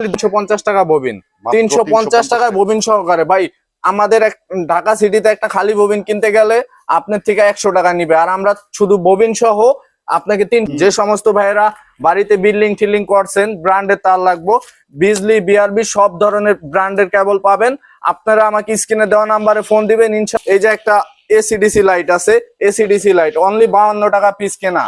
তিনশো পঞ্চাশ টাকা ববিন। তিনশো পঞ্চাশ 350 টাকায় ববিন সহকারে। ভাই আমাদের এক ঢাকা সিটিতে একটা খালি ববিন কিনতে গেলে আপনার থেকে একশো টাকা নিবে। আর আমরা শুধু ববিন সহ আপনাকে তিন যে সমস্ত ভাইয়েরা বাড়িতে বিল্ডিং টিল্ডিং করছেন ব্র্যান্ডের তার লাগবো। বিজলি বিআরবি সব ধরনের ব্র্যান্ডের কেবল পাবেন। আপনারা আমাকে স্ক্রিনে দেওয়া নাম্বারে ফোন দিবেন। ইনশা এই যে একটা এসিডিসি লাইট আছে এসিডিসি লাইট অনলি বাহান্ন টাকা পিস কেনা।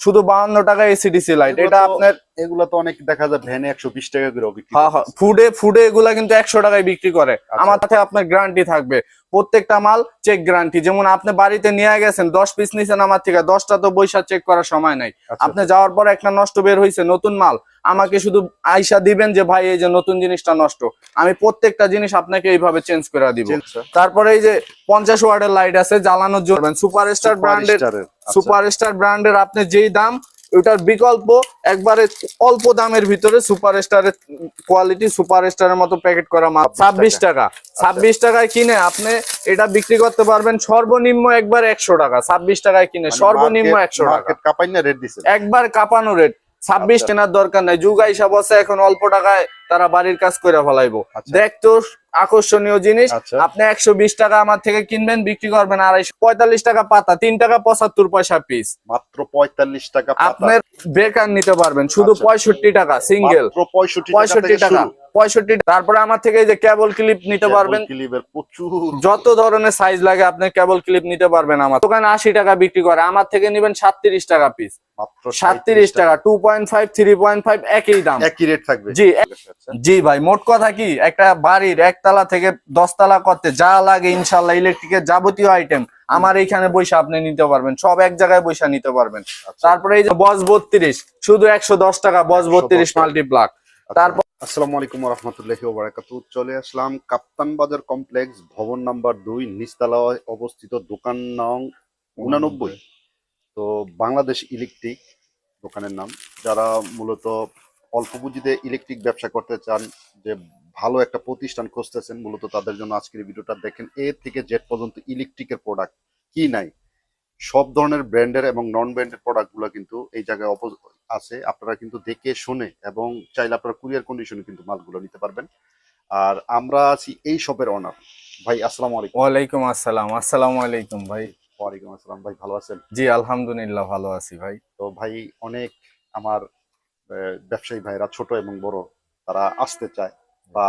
শুধু বাহান্ন টাকা এসিডিসি লাইট এটা আপনার এগুলো তো অনেক দেখা যায় ভ্যানে একশো বিশ টাকা করে হ্যাঁ হ্যাঁ ফুডে ফুডে এগুলা কিন্তু একশো টাকায় বিক্রি করে। আচ্ছা। আমার সাথে আপনার গ্যারান্টি থাকবে। প্রত্যেকটা মাল চেক গ্যারান্টি যেমন আপনি বাড়িতে নিয়ে গেছেন দশ পিস নিছেন আমার থেকে দশটা তো বৈশা চেক করার সময় নাই। আচ্ছা, আপনি যাওয়ার পর একটা নষ্ট বের হয়েছে নতুন মাল। আমাকে শুধু আইসা দিবেন যে ভাই এই যে নতুন জিনিসটা নষ্ট। আমি প্রত্যেকটা জিনিস আপনাকে এইভাবে চেঞ্জ করে দিব। তারপরে এই যে পঞ্চাশ ওয়ার্ডের লাইট আছে জ্বালানোর জন্য। সুপারস্টার ব্র্যান্ডের। সুপারস্টার ব্র্যান্ডের আপনি যেই দাম ওটার বিকল্প একবারে অল্প দামের ভিতরে সুপার সুপারস্টারের কোয়ালিটি সুপার সুপারস্টারের মতো প্যাকেট করা মাল। 26 ছাব্বিশ টাকা। ছাব্বিশ টাকায় কিনে আপনি এটা বিক্রি করতে পারবেন সর্বনিম্ন একবার একশো টাকা। ছাব্বিশ টাকায় কিনে মানে সর্বনিম্ন একশো টাকা। একবার কাপানো রেট ছাব্বিশ আচ্ছা। কেনার দরকার নাই। যুগ হিসাব আছে এখন অল্প টাকায় তারা বাড়ির কাজ করে ফেলাইবো। আচ্ছা। দেখতো আকর্ষণীয় জিনিস। আচ্ছা। আপনি একশো বিশ টাকা আমার থেকে কিনবেন বিক্রি করবেন আড়াইশো। পঁয়তাল্লিশ টাকা পাতা তিন টাকা পঁচাত্তর পয়সা পিস মাত্র পঁয়তাল্লিশ টাকা আপনার বেকার নিতে পারবেন শুধু আচ্ছা। পঁয়ষট্টি টাকা সিঙ্গেল পঁয়ষট্টি টাকা পঁয়ষট্টি তারপরে আমার থেকে যে কেবল ক্লিপ নিতে পারবেন। যত ধরনের সাইজ লাগে আপনি কেবল ক্লিপ নিতে পারবেন আমার। দোকানে আশি টাকা বিক্রি করে আমার থেকে নিবেন সাতত্রিশ টাকা পিস মাত্র সাতত্রিশ টাকা two point five three point five একই দাম। একই রেট থাকবে। জি। জি ভাই মোট কথা কি একটা বাড়ির একতলা থেকে দশতলা করতে যা লাগে ইনশাল্লাহ ইলেকট্রিকের যাবতীয় আইটেম আমার এইখানে বৈশা আপনি নিতে পারবেন সব এক জায়গায় বৈশা নিতে পারবেন। আচ্ছা। তারপরে এই যে বস বত্রিশ শুধু একশো দশ টাকা বস বত্রিশ। মাল্টিপ্লাক তারপর আসসালামু আলাইকুম রহমতুল্লাহি ওবারাকাতু। চলে আসলাম কাপ্তান বাজার কমপ্লেক্স ভবন নাম্বার দুই নিচতলায় অবস্থিত দোকান নং উনানব্বই। তো বাংলাদেশ ইলেকট্রিক দোকানের নাম যারা মূলত অল্প পুঁজিতে ইলেকট্রিক ব্যবসা করতে চান যে ভালো একটা প্রতিষ্ঠান খুঁজতেছেন মূলত তাদের জন্য আজকের ভিডিওটা দেখেন। এ থেকে জেড পর্যন্ত ইলেকট্রিকের প্রোডাক্ট কি নাই? সব ধরনের ব্র্যান্ডের এবং নন ব্র্যান্ডের প্রোডাক্টগুলো কিন্তু এই জায়গায় অপো- আছে। আপনারা কিন্তু দেখে শুনে এবং চাইলে আপনারা কুরিয়ার কন্ডিশনে কিন্তু মালগুলো নিতে পারবেন। আর আমরা আছি এই শপের অনার ভাই আসসালামু আলাইকুম। ওয়ালাইকুম আসসালাম। আসসালামু আলাইকুম ভাই। ওয়ালাইকুম আসসালাম। ভাই ভালো আছেন? জি আলহামদুলিল্লাহ ভালো আছি ভাই। তো ভাই অনেক আমার ব্যবসায়ী ভাইরা ছোট এবং বড় তারা আসতে চায় বা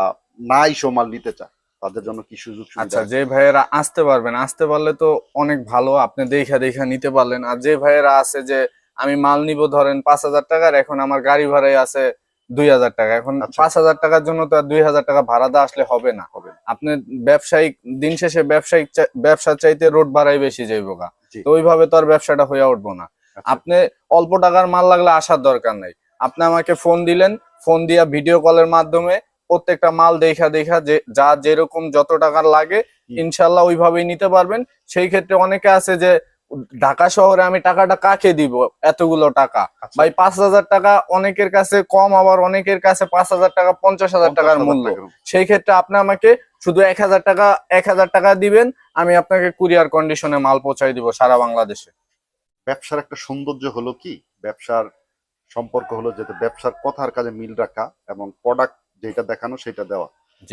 নাই সো মাল নিতে চায় তাদের জন্য কি সুযোগ আচ্ছা যে ভাইয়েরা আসতে পারবেন আসতে পারলে তো অনেক ভালো আপনি দেখা দেখা নিতে পারলেন। আর যে ভাইয়েরা আছে যে আমি মাল নিব ধরেন পাঁচ হাজার টাকার এখন আমার গাড়ি ভাড়াই আছে দুই হাজার টাকা। এখন আচ্ছা। পাঁচ হাজার টাকার জন্য তো আর দুই হাজার টাকা ভাড়া দেওয়া আসলে হবে না। হবে আপনি ব্যবসায়িক দিন শেষে ব্যবসায়িক ব্যবসার চাইতে রোড ভাড়াই বেশি যাইবো গা। তো ওইভাবে তো আর ব্যবসাটা হয়ে উঠবো না। আচ্ছা, আপনি অল্প টাকার মাল লাগলে আসার দরকার নাই। আপনি আমাকে ফোন দিলেন ফোন দিয়া ভিডিও কলের মাধ্যমে প্রত্যেকটা মাল দেখা দেখা যে যা যেরকম যত টাকার লাগে ইনশাল্লাহ ওইভাবেই নিতে পারবেন। সেই ক্ষেত্রে অনেকে আছে যে ঢাকা শহরে আমি টাকাটা কাকে দিব এতগুলো টাকা? আচ্ছা। ভাই পাঁচ হাজার টাকা অনেকের কাছে কম আবার অনেকের কাছে পাঁচ হাজার টাকা পঞ্চাশ হাজার টাকার মূল্য। সেই ক্ষেত্রে আপনি আমাকে শুধু এক হাজার টাকা এক হাজার টাকা দিবেন আমি আপনাকে কুরিয়ার কন্ডিশনে মাল পৌঁছাই দিব সারা বাংলাদেশে। ব্যবসার একটা সৌন্দর্য হলো কি? ব্যবসার সম্পর্ক হলো যেটা ব্যবসার কথার কাজে মিল রাখা এবং প্রোডাক্ট যেটা দেখানো সেটা দেওয়া।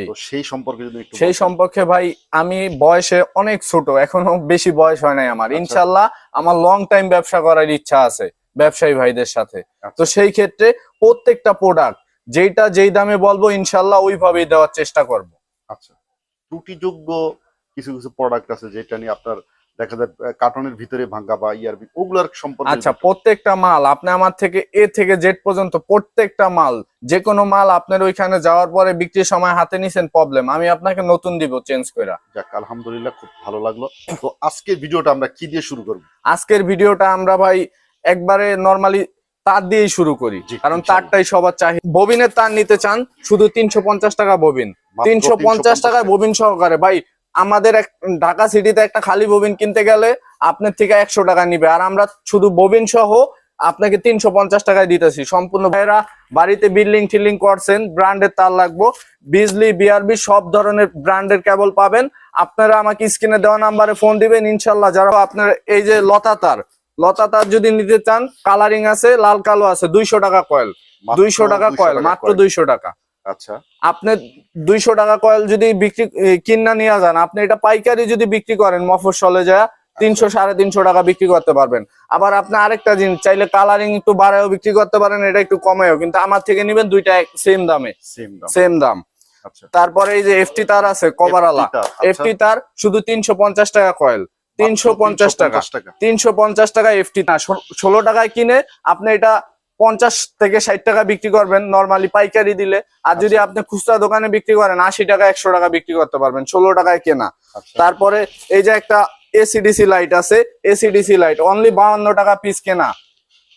তো সেই সম্পর্কে যদি একটু সেই সম্পর্কে ভাই আমি বয়সে অনেক ছোট এখনও বেশি বয়স হয় নাই আমার। আচ্ছা। ইনশাল্লাহ আমার লং টাইম ব্যবসা করার ইচ্ছা আছে ব্যবসায়ী ভাইদের সাথে। আচ্ছা। তো সেই ক্ষেত্রে প্রত্যেকটা প্রোডাক্ট যেটা যেই দামে বলব ইনশাল্লাহ ওইভাবেই দেওয়ার চেষ্টা করব। আচ্ছা। ত্রুটিযোগ্য কিছু কিছু প্রোডাক্ট আছে যেটা নিয়ে আপনার দেখা যায় কার্টনের ভিতরে ভাঙ্গা বা ইয়ারবি ওগুলার সম্পর্কে আচ্ছা প্রত্যেকটা মাল আপনি আমার থেকে এ থেকে জেড পর্যন্ত প্রত্যেকটা মাল যে কোনো মাল আপনার ওইখানে যাওয়ার পরে বিক্রির সময় হাতে নিছেন প্রবলেম আমি আপনাকে নতুন দিব চেঞ্জ করে যাক আলহামদুলিল্লাহ খুব ভালো লাগল। তো আজকের ভিডিওটা আমরা কি দিয়ে শুরু করব? আজকের ভিডিওটা আমরা ভাই একবারে নরমালি তার দিয়েই শুরু করি কারণ তারটাই সবার চাহিদা ববিনের তার নিতে চান শুধু তিনশো পঞ্চাশ টাকা ববিন। তিনশো পঞ্চাশ টাকায় ববিন সহকারে। ভাই আমাদের এক ঢাকা সিটিতে একটা খালি ববিন কিনতে গেলে আপনার থেকে একশো টাকা নিবে। আর আমরা শুধু ববিন সহ আপনাকে তিনশো পঞ্চাশ টাকায় দিতেছি। সম্পূর্ণ ভাইরা বাড়িতে বিল্ডিং টিল্ডিং করছেন ব্র্যান্ডের তার লাগবো। বিজলি বিআরবি সব ধরনের ব্র্যান্ডের কেবল পাবেন। আপনারা আমাকে স্ক্রিনে দেওয়া নাম্বারে ফোন দিবেন ইনশাল্লাহ যারা আপনার এই যে লতা তার লতা তার যদি নিতে চান কালারিং আছে লাল কালো আছে দুইশো টাকা কয়েল দুইশো টাকা কয়েল মাত্র দুইশো টাকা। আচ্ছা। আপনি দুইশো টাকা কয়েল যদি বিক্রি কিনা নিয়ে যান আপনি এটা পাইকারি যদি বিক্রি করেন মফস্বলে যায় তিনশো সাড়ে তিনশো টাকা বিক্রি করতে পারবেন। আবার আপনি আরেকটা জিনিস চাইলে কালারিং একটু বাড়ায়ও বিক্রি করতে পারেন এটা একটু কমেও কিন্তু আমার থেকে নিবেন দুইটা সেম দামে। সেম দাম। আচ্ছা। তারপরে এই যে এফটি তার আছে কভারওয়ালা। FT আচ্ছা। এফটি তার শুধু তিনশো পঞ্চাশ টাকা কয়েল তিনশো পঞ্চাশ টাকা। তিনশো পঞ্চাশ টাকা এফটি না ষোলো টাকায় কিনে আপনি এটা পঞ্চাশ থেকে ষাট টাকা বিক্রি করবেন। নর্মালি পাইকারি দিলে। আর যদি আচ্ছা। আপনি খুচরা দোকানে বিক্রি করেন আশি টাকা একশো টাকা বিক্রি করতে পারবেন। ষোলো টাকায় কেনা। আচ্ছা। তারপরে এই যে একটা এসিডিসি লাইট আছে এসিডিসি লাইট অনলি বাউন্ন টাকা পিস কেনা।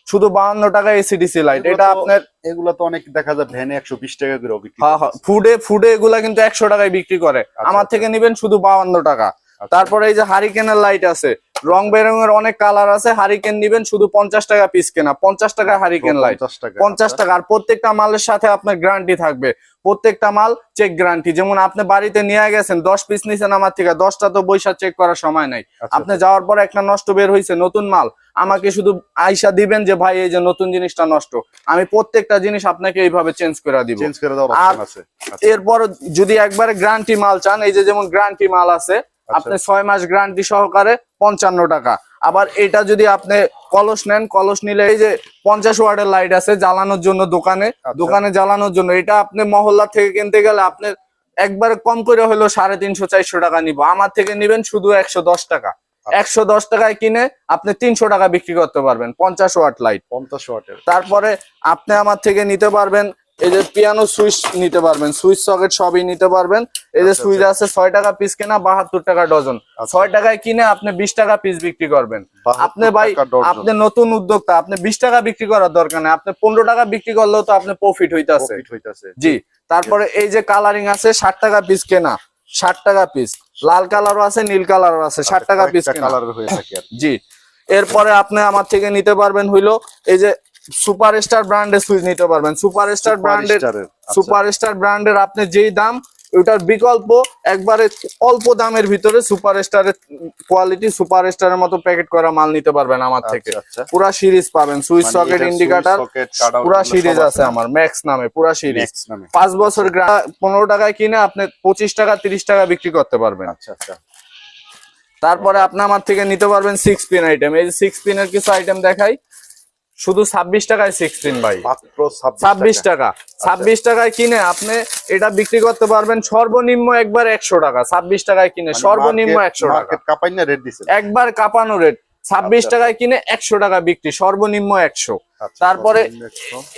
শুধু বাউন্ন টাকা এসিডিসি লাইট এটা আপনার এগুলো তো অনেক দেখা যায় ভ্যানে একশো বিশ টাকা করে বিক্রি হ্যাঁ হ্যাঁ ফুডে ফুডে এগুলা কিন্তু একশো টাকায় বিক্রি করে। আমার আচ্ছা। থেকে নিবেন শুধু বাউন্ন টাকা। তারপরে এই যে হারিকেনের লাইট আছে রং বেরঙের অনেক কালার আছে হারিকেন নিবেন শুধু পঞ্চাশ টাকা পিস কেনা পঞ্চাশ টাকা হারিকেন লাইট পঞ্চাশ টাকা আচ্ছা। টাকা আর প্রত্যেকটা মালের সাথে আপনার গ্যারান্টি থাকবে। প্রত্যেকটা মাল চেক গ্যারান্টি যেমন আপনি বাড়িতে নিয়ে গেছেন দশ পিস নিছেন আমার থেকে দশটা তো বৈশা চেক করার সময় নাই। আচ্ছা, আপনি যাওয়ার পর একটা নষ্ট বের হয়েছে নতুন মাল আমাকে শুধু আইসা দিবেন যে ভাই এই যে নতুন জিনিসটা নষ্ট। আমি প্রত্যেকটা জিনিস আপনাকে এইভাবে চেঞ্জ করে দিব। চেঞ্জ করে দেওয়ার অপশন আছে। আচ্ছা, এরপর যদি একবারে গ্যারান্টি মাল চান এই যে যেমন গ্যারান্টি মাল আছে আচ্ছা। আপনি ছয় মাস গ্যারান্টি সহকারে পঞ্চান্ন টাকা। আবার এটা যদি আপনি কলস নেন কলস নিলে এই যে পঞ্চাশ ওয়ার্ডের লাইট আছে জ্বালানোর জন্য দোকানে আচ্ছা। দোকানে জ্বালানোর জন্য। এটা আপনি মহল্লা থেকে কিনতে গেলে আপনি একবারে কম করে হলো সাড়ে তিনশো চারশো টাকা নিব। আমার থেকে নিবেন শুধু একশো দশ টাকা। আচ্ছা। একশো দশ টাকায় কিনে আপনি তিনশো টাকা বিক্রি করতে পারবেন পঞ্চাশ ওয়াট লাইট পঞ্চাশ ওয়াটের। তারপরে আপনি আমার থেকে নিতে পারবেন এই যে পিয়ানো সুইচ নিতে পারবেন সুইচ সকেট সবই নিতে পারবেন। এই যে আচ্ছা, সুইচ আছে ছয় টাকা পিস কেনা বাহাত্তর টাকা ডজন। আচ্ছা। ছয় টাকায় কিনে আপনি বিশ টাকা পিস বিক্রি করবেন। আপনি ভাই আপনি নতুন উদ্যোক্তা আপনি বিশ টাকা বিক্রি করার দরকার নেই। আপনি পনেরো টাকা বিক্রি করলেও তো আপনি প্রফিট হইতাছে। জি তারপরে এই যে কালারিং আছে ষাট টাকা পিস কেনা ষাট টাকা পিস লাল কালারও আছে নীল কালারও আছে ষাট টাকা পিস কেনা। হয়ে থাকে জি এরপরে আপনি আমার থেকে নিতে পারবেন হইল এই যে সুপার স্টার ব্র্যান্ডের সুইচ নিতে পারবেন। সুপার স্টার ব্র্যান্ডের আচ্ছা। সুপার স্টার ব্র্যান্ডের আপনি যেই দাম ওটার বিকল্প একবারে অল্প দামের ভিতরে সুপার স্টারের কোয়ালিটি সুপার স্টারের মতো প্যাকেট করা মাল নিতে পারবেন আমার থেকে। আচ্ছা, আচ্ছা। পুরা সিরিজ পাবেন। সুইচ মানে সকেট ইন্ডিকেটর পুরা সিরিজ আছে আমার ম্যাক্স নামে পুরা সিরিজ। পাঁচ বছর পনেরো টাকায় কিনে আপনি পঁচিশ টাকা তিরিশ টাকা বিক্রি করতে পারবেন। আচ্ছা আচ্ছা। তারপরে আপনি আমার থেকে নিতে পারবেন সিক্স পিন আইটেম এই যে সিক্স পিনের কিছু আইটেম দেখাই। শুধু ছাব্বিশ টাকায় সিক্সটিন বাই ভাই। মাত্র ছাব্বিশ টাকা। ছাব্বিশ টাকায় কিনে আপনি এটা বিক্রি করতে পারবেন সর্বনিম্ন একবার একশো টাকা ছাব্বিশ টাকায় কিনে মানে সর্বনিম্ন একশো টাকা। রেট একবার কাপানো রেট ছাব্বিশ আচ্ছা। টাকায় কিনে একশো টাকা বিক্রি সর্বনিম্ন একশো। আচ্ছা, তারপরে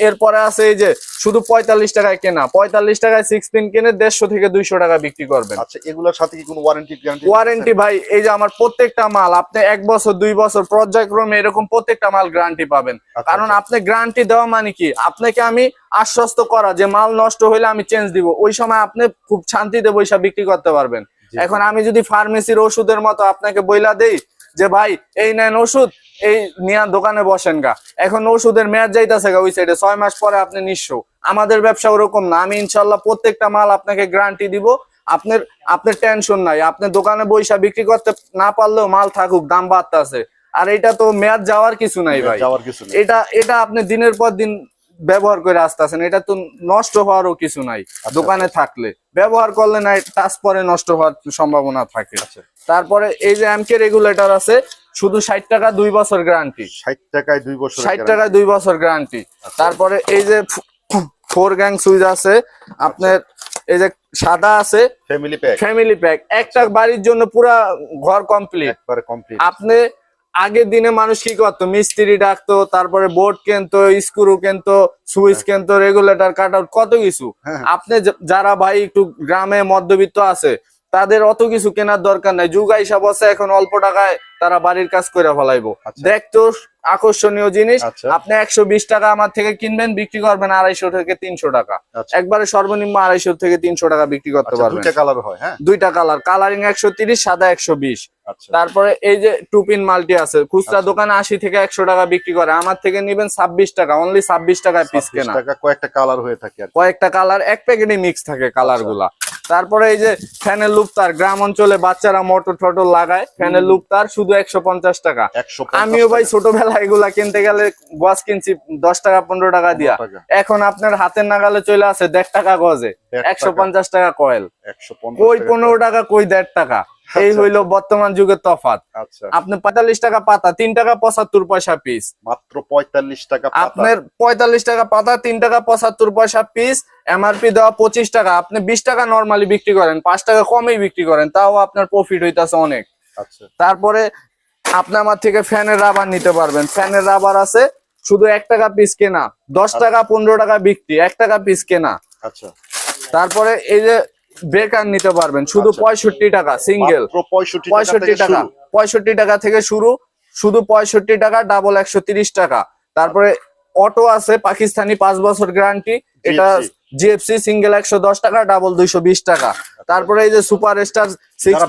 এরপরে আছে এই যে শুধু পঁয়তাল্লিশ টাকায় কেনা পঁয়তাল্লিশ টাকায় সিক্স পিন কিনে দেড়শো থেকে দুইশো টাকা বিক্রি করবেন। আচ্ছা এগুলোর সাথে কি কোনো ওয়ারেন্টি ওয়ারেন্টি ভাই এই যে আমার প্রত্যেকটা মাল আপনি এক বছর দুই বছর পর্যায়ক্রমে এরকম প্রত্যেকটা মাল গ্যারান্টি পাবেন। আচ্ছা, কারণ আচ্ছা। আপনি গ্যারান্টি দেওয়া মানে কি? আপনাকে আমি আশ্বস্ত করা যে মাল নষ্ট হইলে আমি চেঞ্জ দিব। ওই সময় আপনি খুব শান্তিতে বৈশা বিক্রি করতে পারবেন। এখন আমি যদি ফার্মেসির ওষুধের মতো আপনাকে বইলা দেই যে ভাই এই নেন ওষুধ এই নিয়া দোকানে বসেন গা। এখন ওষুধের মেয়াদ যাইতেছে গা ওই সাইডে ছয় মাস পরে আপনি নিঃস্ব। আমাদের ব্যবসা ওরকম না। আমি ইনশাল্লাহ প্রত্যেকটা মাল আপনাকে গ্যারান্টি দিব। আপনার আপনার টেনশন নাই। আপনি দোকানে বৈশা বিক্রি করতে না পারলেও মাল থাকুক দাম বাড়তে আছে আর এটা তো মেয়াদ যাওয়ার কিছু নাই ভাই। যাওয়ার কিছু এটা এটা আপনি দিনের পর দিন ব্যবহার করে আসতেছেন এটা তো নষ্ট হওয়ারও কিছু নাই দোকানে থাকলে। ব্যবহার করলে না টাচ পরে নষ্ট হওয়ার সম্ভাবনা থাকে। আচ্ছা। তারপরে এই যে এমকে রেগুলেটর আছে শুধু ষাট টাকা দুই বছর গ্যারান্টি ষাট টাকায় দুই বছর ষাট টাকায় দুই বছর গ্যারান্টি আচ্ছা। তারপরে এই যে ফোর গ্যাং সুইচ আছে আপনার এই যে সাদা আছে ফ্যামিলি প্যাক ফ্যামিলি প্যাক একটা বাড়ির জন্য পুরা ঘর কমপ্লিট আপনি আগের দিনে মানুষ কি করতো? মিস্ত্রি ডাকতো তারপরে বোর্ড কেনতো স্ক্রু কেনতো সুইচ কেনতো রেগুলেটর কাট আউট কত কিছু। হ্যাঁ। আপনি যারা ভাই একটু গ্রামে মধ্যবিত্ত আছে তাদের অত কিছু কেনার দরকার নাই। যুগ হিসাব আছে এখন অল্প টাকায় তারা বাড়ির কাজ করে ফেলাইবো। আচ্ছা। দেখতো আকর্ষণীয় জিনিস। আচ্ছা। আপনি একশো বিশ টাকা আমার থেকে কিনবেন বিক্রি করবেন আড়াইশো থেকে তিনশো টাকা। আচ্ছা। একবারে সর্বনিম্ন আড়াইশো থেকে তিনশো টাকা বিক্রি করতে পারবেন। কালার হয় হ্যাঁ? দুইটা কালার কালারিং একশো তিরিশ সাদা একশো বিশ। তারপরে এই যে টুপিন মাল্টি আছে খুচরা। দোকানে আশি থেকে একশো টাকা বিক্রি করে। আমার থেকে নিবেন ছাব্বিশ টাকা অনলি ছাব্বিশ টাকায় পিস 26 কেনা। কয়েকটা কালার হয়ে থাকে কয়েকটা কালার এক প্যাকেটে মিক্স থাকে কালারগুলা তারপরে এই যে ফ্যানের লুপ তার গ্রাম অঞ্চলে বাচ্চারা মোটর টোটর লাগায় ফ্যানের লুপ তার শুধু একশো পঞ্চাশ টাকা। আমিও ভাই ছোটবেলা এগুলা কিনতে গেলে গজ কিনছি দশ টাকা পনেরো টাকা দিয়া। এখন আপনার হাতের নাগালে চলে আসে দেড় টাকা গজে একশো পঞ্চাশ টাকা কয়েল। কই পনেরো টাকা কই দেড় টাকা। এই আচ্ছা। হইল বর্তমান যুগের তফাৎ। আচ্ছা। আপনি পঁয়তাল্লিশ টাকা পাতা তিন টাকা পঁচাত্তর পয়সা পিস মাত্র পঁয়তাল্লিশ টাকা আপনার পঁয়তাল্লিশ টাকা পাতা তিন টাকা পঁচাত্তর পয়সা পিস এমআরপি দেওয়া পঁচিশ টাকা। আপনি বিশ টাকা নর্মালি বিক্রি করেন পাঁচ টাকা কমেই বিক্রি করেন তাও আপনার প্রফিট হইতাছে অনেক। তারপরে আপনি আমার থেকে ফ্যানের রাবার নিতে পারবেন। ফ্যানের রাবার আছে শুধু এক টাকা পিস কেনা। দশ টাকা পনেরো টাকা বিক্রি এক টাকা পিস কেনা। আচ্ছা। তারপরে এই যে ব্রেকার নিতে পারবেন শুধু আচ্ছা। পঁয়ষট্টি টাকা সিঙ্গেল পঁয়ষট্টি পঁয়ষট্টি টাকা পঁয়ষট্টি টাকা থেকে শুরু শুধু পঁয়ষট্টি টাকা ডাবল একশো তিরিশ টাকা। তারপরে অটো আছে পাকিস্তানি পাঁচ বছর গ্যারান্টি এটা জিএফসি সিঙ্গেল একশো দশ টাকা ডাবল দুইশো বিশ টাকা। তারপরে এই যে সুপার স্টার সিক্স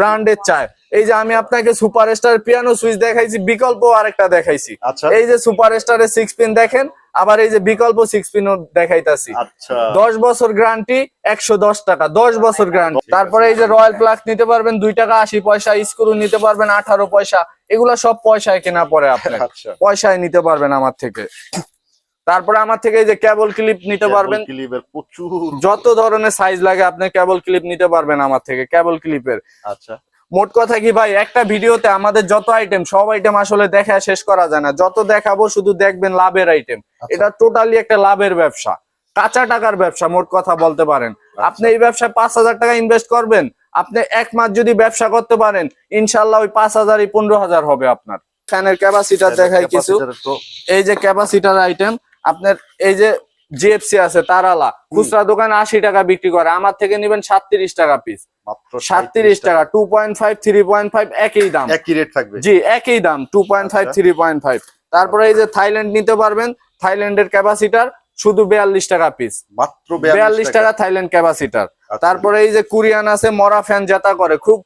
ব্র্যান্ডের চায় এই যে আমি আপনাকে সুপার স্টার পিয়ানো সুইচ দেখাইছি বিকল্প আরেকটা দেখাইছি। আচ্ছা। এই যে সুপার স্টারের সিক্স পিন দেখেন আবার এই যে বিকল্প সিক্স পিনও দেখাইতাছি। আচ্ছা। দশ বছর গ্যারান্টি একশো দশ টাকা দশ বছর গ্যারান্টি তারপরে এই যে রয়্যাল প্লাগ নিতে পারবেন দুই টাকা আশি পয়সা স্ক্রু নিতে পারবেন আঠারো পয়সা। এগুলা সব পয়সায় কেনা পড়ে আপনার। আচ্ছা। পয়সায় নিতে পারবেন আমার থেকে। তারপরে আমার থেকে এই যে কেবল ক্লিপ নিতে পারবেন। ক্লিপের প্রচুর। যত ধরনের সাইজ লাগে আপনি কেবল ক্লিপ নিতে পারবেন আমার থেকে কেবল ক্লিপের আচ্ছা। মোট কথা কি ভাই একটা ভিডিওতে আমাদের যত আইটেম সব আইটেম আসলে দেখা শেষ করা যায় না। যত দেখাবো শুধু দেখবেন লাভের আইটেম আচ্ছা। এটা টোটালি একটা লাভের ব্যবসা কাঁচা টাকার ব্যবসা মোট কথা বলতে পারেন। আচ্ছা। আপনি এই ব্যবসায় পাঁচ হাজার টাকা ইনভেস্ট করবেন আপনি এক মাস যদি ব্যবসা করতে পারেন ইনশাল্লাহ ওই পাঁচ হাজারই পনেরো হাজার হবে আপনার। ফ্যানের ক্যাপাসিটার দেখায় কিছু। এই যে ক্যাপাসিটার আইটেম আপনার এই যে জিএফসি আছে তারালা খুচরা দোকানে আশি টাকা বিক্রি করে আমার থেকে নেবেন সাতত্রিশ টাকা পিস সাতত্রিশ টাকা। Two point five three point five একই দাম। একই রেট থাকবে। জি একই দাম two point five. Three point five তারপরে এই যে থাইল্যান্ড নিতে পারবেন থাইল্যান্ডের ক্যাপাসিটার শুধু বিয়াল্লিশ টাকা পিস মাত্র বিয়াল্লিশ টাকা। থাইল্যান্ড ক্যাপাসিটার আচ্ছা। তারপরে এই যে কোরিয়ান আছে মরা ফ্যান জেতা করে খুব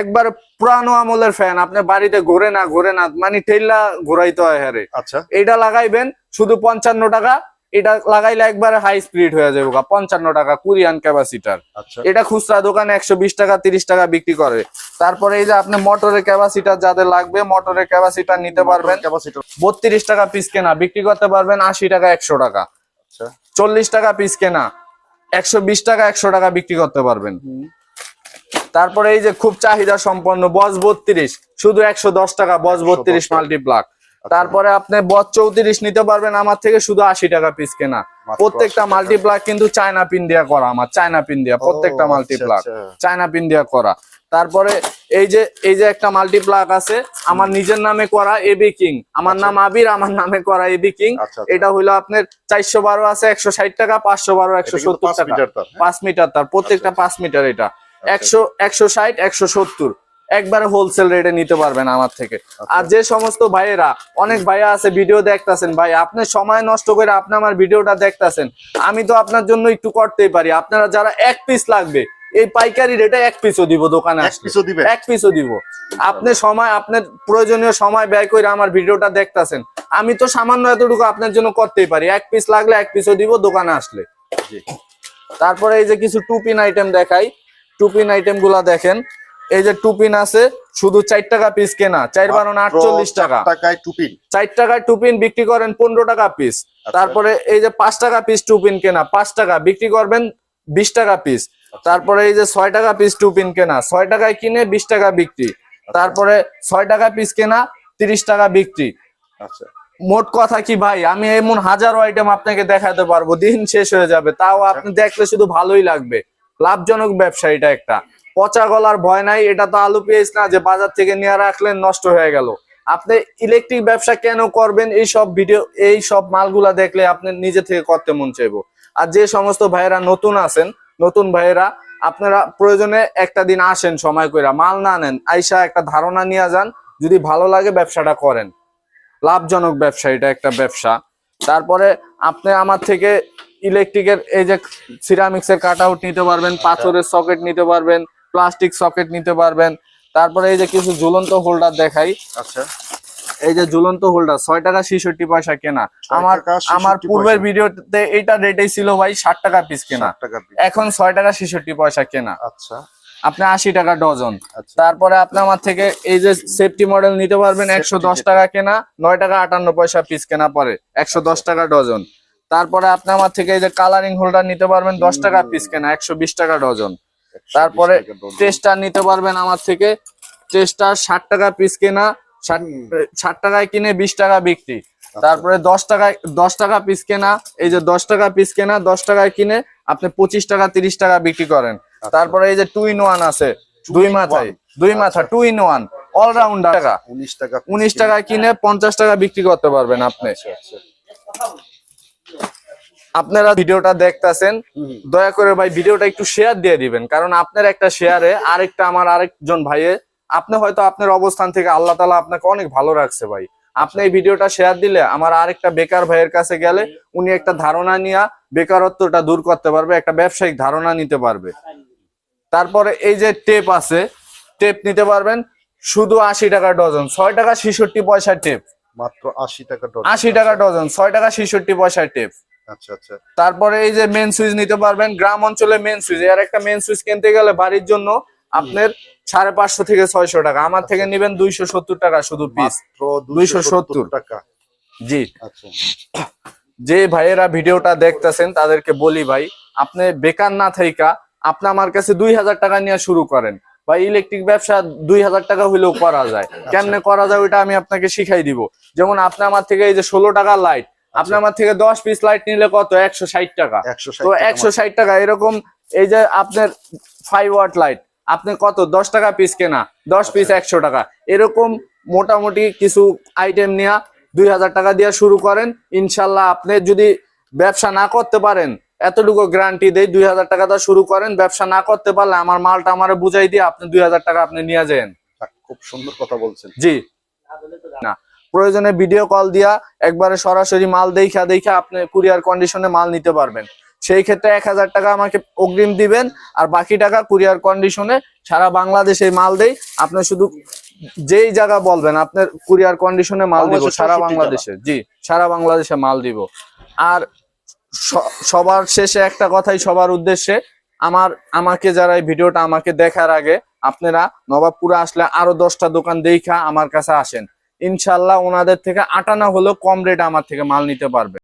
একবার পুরানো আমলের ফ্যান আপনার বাড়িতে ঘোরে না ঘোরে না মানে টেল্লা ঘোরাইতে হয় হ্যারে আচ্ছা। এটা লাগাইবেন শুধু পঞ্চান্ন টাকা এটা লাগাইলে একবারে হাই স্পিড হয়ে যাবে পঞ্চান্ন টাকা কোরিয়ান ক্যাপাসিটার আচ্ছা। এটা খুচরা দোকানে একশো বিশ টাকা তিরিশ টাকা বিক্রি করে। তারপরে এই যে আপনি মোটরের ক্যাপাসিটার যাদের লাগবে মোটরের ক্যাপাসিটার নিতে পারবেন। ক্যাপাসিটর বত্রিশ টাকা পিস কেনা বিক্রি করতে পারবেন আশি টাকা একশো টাকা। আচ্ছা। চল্লিশ টাকা পিস কেনা একশো বিশ টাকা একশো টাকা বিক্রি করতে পারবেন। তারপরে এই যে খুব চাহিদা সম্পন্ন বস বত্রিশ শুধু একশো দশ টাকা বস বত্রিশ 110 মাল্টিপ্লাক তারপরে আপনি বস চৌত্রিশ নিতে পারবেন আমার থেকে শুধু আশি টাকা পিস কেনা। প্রত্যেকটা 80 মাল্টিপ্লাক কিন্তু চায়না পিন দিয়া করা আমার চায়না পিন দিয়া প্রত্যেকটা ও, আচ্ছা, মাল্টিপ্লাক আচ্ছা। চায়না পিন দিয়া করা। তারপরে এই যে এই যে একটা মাল্টিপ্লাক আছে আমার নিজের নামে করা এবি কিং আমার নাম আবির আমার নামে করা এবি কিং আচ্ছা, আচ্ছা। এটা হইল আপনার চারশো বারো আছে একশো ষাট টাকা পাঁচশো বারো একশো সত্তর টাকা। হ্যাঁ? পাঁচ মিটার তার প্রত্যেকটা পাঁচ মিটার এটা। একশো একশো ষাট একশো সত্তর। একবারে হোলসেল রেটে নিতে পারবেন আমার থেকে। আচ্ছা। আর যে সমস্ত ভাইয়েরা অনেক ভাইয়া আছে ভিডিও দেখতাছেন। ভাই আপনি সময় নষ্ট করে আপনি আমার ভিডিওটা দেখতাছেন। আমি তো আপনার জন্য একটু করতেই পারি। আপনারা যারা এক পিস লাগবে এই পাইকারি রেটে এক পিসও দিব দোকানে এক পিসও দিবে এক পিসও দিব। আপনি সময় আপনার প্রয়োজনীয় সময় ব্যয় করে আমার ভিডিওটা দেখতাছেন। আমি তো সামান্য এতটুকু আপনার জন্য করতেই পারি। এক পিস লাগলে এক পিসও দিব দোকানে আসলে। তারপরে এই যে কিছু টুপিন আইটেম দেখাই। টুপিন আইটেমগুলা দেখেন। এই যে টুপিন আছে শুধু চার টাকা পিস কেনা চার বারো আটচল্লিশ টাকা। টাকায় টুপিন। চার টাকায় টুপিন বিক্রি করেন পনেরো টাকা পিস তারপরে এই যে পাঁচ টাকা পিস টুপিন কেনা পাঁচ টাকা বিক্রি করবেন বিশ টাকা পিস তারপরে এই যে ছয় টাকা পিস টুপিন কেনা ছয় টাকায় কিনে বিশ টাকা বিক্রি। তারপরে ছয় টাকা পিস কেনা তিরিশ টাকা বিক্রি। আচ্ছা। মোট কথা কি ভাই? আমি এমন হাজারো আইটেম আপনাকে দেখাতে পারব দিন শেষ হয়ে যাবে। তাও আপনি দেখলে শুধু ভালোই লাগবে। লাভজনক ব্যবসা এটা একটা। পচা গলার ভয় নাই, এটা তো আলু পেঁয়াজ না, যে বাজার থেকে নিয়ে রাখলেন নষ্ট হয়ে গেল। আপনি ইলেকট্রিক ব্যবসা কেন করবেন? এই সব ভিডিও এই সব মালগুলা দেখলে আপনি নিজে থেকে করতে মন চাইব। আর যে সমস্ত ভাইয়েরা নতুন আছেন, নতুন ভাইয়েরা, আপনারা প্রয়োজনে একটা দিন আসেন সময় কইরা, মাল না নেন, আইসা একটা ধারণা নিয়ে যান, যদি ভালো লাগে ব্যবসাটা করেন। লাভজনক ব্যবসা এটা একটা ব্যবসা। তারপরে আপনি আমার থেকে ইলেকট্রিকের এই যে সিরামিক্স এর কাট আউট নিতে পারবেন পাথরের সকেট নিতে পারবেন প্লাস্টিক সকেট নিতে পারবেন। তারপরে এই যে কিছু ঝুলন্ত হোল্ডার দেখাই। আচ্ছা। এই যে ঝুলন্ত হোল্ডার ছয় টাকা ছেষট্টি পয়সা কেনা। আমার আমার পূর্বের ভিডিওতে এইটা রেটেই ছিল ভাই ষাট টাকা পিস কেনা। টাকা এখন ছয় টাকা ছেষট্টি পয়সা কেনা। আচ্ছা। আপনি আশি টাকা ডজন আচ্ছা। তারপরে আপনি আমার থেকে এই যে সেফটি মডেল নিতে পারবেন একশো দশ টাকা কেনা নয় টাকা আটান্ন পয়সা পিস কেনা পরে। একশো দশ টাকা ডজন তারপরে আপনি আমার থেকে এই যে কালারিং হোল্ডার নিতে পারবেন দশ টাকা পিস কেনা একশো বিশ টাকা ডজন তারপরে টেস্টার নিতে পারবেন আমার থেকে। টেস্টার ষাট টাকা পিস কেনা ষাট টাকায় কিনে বিশ টাকা বিক্রি। তারপরে দশ টাকায় দশ টাকা পিস কেনা এই যে দশ টাকা পিস কেনা দশ টাকায় কিনে আপনি পঁচিশ টাকা তিরিশ টাকা বিক্রি করেন। আচ্ছা। তারপরে এই যে টু ইন ওয়ান আছে দুই মাথায় দুই মাথা টু ইন ওয়ান অলরাউন্ডার টাকা উনিশ টাকা উনিশ টাকায় কিনে পঞ্চাশ টাকা বিক্রি করতে পারবেন আপনি। আচ্ছা আচ্ছা। আপনারা ভিডিওটা দেখতাছেন দয়া করে ভাই ভিডিওটা একটু শেয়ার দিয়ে দিবেন কারণ আপনার একটা শেয়ারে আরেকটা আমার আরেকজন ভাইয়ে আপনি হয়তো আপনার অবস্থান থেকে আল্লাহ তালা আপনাকে অনেক ভালো রাখছে ভাই। আপনি এই ভিডিওটা শেয়ার দিলে আমার আরেকটা বেকার ভাইয়ের কাছে গেলে উনি একটা ধারণা নিয়ে বেকারত্বটা দূর করতে পারবে একটা ব্যবসায়িক ধারণা নিতে পারবে। তারপরে এই যে টেপ আছে টেপ নিতে পারবেন শুধু আশি টাকা ডজন ছয় টাকা ছেষট্টি পয়সার টেপ মাত্র আশি টাকা আশি টাকা ডজন ছয় টাকা ছেষট্টি পয়সা টেপ তারপরে এই যে মেন সুইচ নিতে পারবেন গ্রাম অঞ্চলে মেন সুইচ এর একটা মেন সুইচ কিনতে গেলে বাড়ির জন্য আপনার সাড়ে পাঁচশো থেকে ছয়শো টাকা। আমার থেকে নেবেন দুইশো সত্তর টাকা শুধু পিস দুইশো সত্তর টাকা। জি। আচ্ছা। যে ভাইয়েরা ভিডিওটা দেখতেছেন তাদেরকে বলি ভাই আপনি বেকার না থাইকা আপনি আমার কাছে দুই হাজার টাকা নিয়ে শুরু করেন। বা ইলেকট্রিক ব্যবসা দুই হাজার টাকা হইলেও করা যায়। কেমনে করা যায় ওইটা আমি আপনাকে শিখাই দিব। যেমন আপনি আমার থেকে এই যে ষোলো টাকা লাইট আপনি আমার থেকে দশ পিস লাইট নিলে কত? একশো ষাট টাকা। তো একশো ষাট টাকা এরকম এই যে আপনার ফাইভ ওয়াট লাইট আপনি কত? দশ টাকা পিস কেনা দশ পিস একশো টাকা। এরকম মোটামুটি কিছু আইটেম নিয়ে দুই হাজার টাকা দিয়ে শুরু করেন। ইনশাল্লাহ আপনি যদি ব্যবসা না করতে পারেন এতটুকু গ্যারান্টি দেয় দুই হাজার টাকা দিয়ে শুরু করেন। ব্যবসা না করতে পারলে আমার মালটা আমার বুঝাই দিয়ে আপনি দুই হাজার টাকা আপনি নিয়ে যান। খুব সুন্দর কথা বলছেন। জি। না। প্রয়োজনে ভিডিও কল দিয়া একবারে সরাসরি মাল দেখা দেখা আপনি কুরিয়ার কন্ডিশনে মাল নিতে পারবেন। সেই ক্ষেত্রে এক হাজার টাকা আমাকে অগ্রিম দিবেন আর বাকি টাকা কুরিয়ার কন্ডিশনে সারা বাংলাদেশে মাল দেই। আপনি শুধু যেই জায়গা বলবেন আপনার কুরিয়ার কন্ডিশনে মাল দিব সারা বাংলাদেশে। জি সারা বাংলাদেশে মাল দিব। আর সবার শেষে একটা কথাই সবার উদ্দেশ্যে আমার আমাকে যারা এই ভিডিওটা আমাকে দেখার আগে আপনারা নবাবপুরে আসলে আরও দশটা দোকান দেখা আমার কাছে আসেন। ইনশাল্লাহ ওনাদের থেকে আটানা হলেও কম রেট আমার থেকে মাল নিতে পারবে।